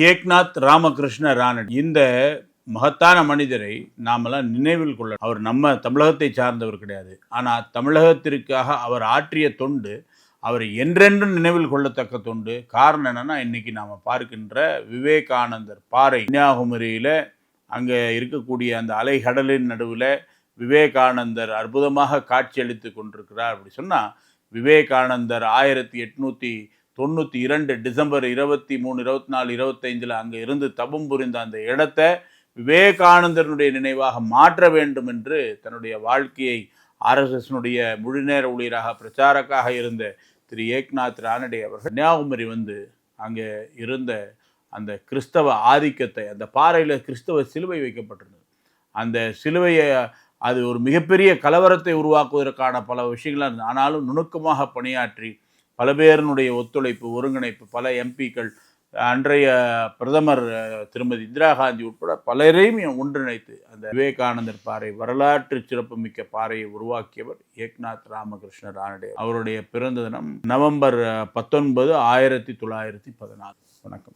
ஏக்நாத் ராமகிருஷ்ண ராணட் இந்த மகத்தான மனிதரை நாமெல்லாம் நினைவில் கொள்ள அவர் நம்ம தமிழகத்தை சார்ந்தவர் கிடையாது. ஆனால் தமிழகத்திற்காக அவர் ஆற்றிய தொண்டு அவர் என்றென்றும் நினைவில் கொள்ளத்தக்க தொண்டு காரணம் என்னன்னா இன்னைக்கு நாம் பார்க்கின்ற விவேகானந்தர் பாறை. கன்னியாகுமரியில் அங்கே இருக்கக்கூடிய அந்த அலைகடலின் நடுவில் விவேகானந்தர் அற்புதமாக காட்சியளித்து கொண்டிருக்கிறார் அப்படி சொன்னால் விவேகானந்தர் ஆயிரத்தி எட்நூற்றி தொண்ணூற்றி இரண்டு டிசம்பர் இருபத்தி மூணு இருபத்தி நாலு இருபத்தைந்தில் அங்கே இருந்து தபம் புரிந்த அந்த இடத்த விவேகானந்தனுடைய நினைவாக மாற்ற வேண்டும் என்று தன்னுடைய வாழ்க்கையை ஆர்எஸ்எஸ்னுடைய முழுநேர ஊழியராக பிரச்சாரக்காக இருந்த திரு ஏக்நாத் ரானடே அவர்கள் கன்னியாகுமரி வந்து அங்கே இருந்த அந்த கிறிஸ்தவ ஆதிக்கத்தை அந்த பாறையில் கிறிஸ்தவ சிலுவை வைக்கப்பட்டிருந்தது. அந்த சிலுவையை அது ஒரு மிகப்பெரிய கலவரத்தை உருவாக்குவதற்கான பல விஷயங்களாக இருந்தது. ஆனாலும் நுணுக்கமாக பணியாற்றி பல பேரினுடைய ஒத்துழைப்பு ஒருங்கிணைப்பு பல எம்பிக்கள் அன்றைய பிரதமர் திருமதி இந்திரா காந்தி உட்பட பலரையும் ஒன்றிணைத்து அந்த விவேகானந்தர் பாறை வரலாற்று சிறப்புமிக்க பாறையை உருவாக்கியவர் ஏக்நாத் ராமகிருஷ்ண ரானடே அவருடைய பிறந்த தினம் நவம்பர் பத்தொன்பது ஆயிரத்தி தொள்ளாயிரத்தி பதினாறு வணக்கம்.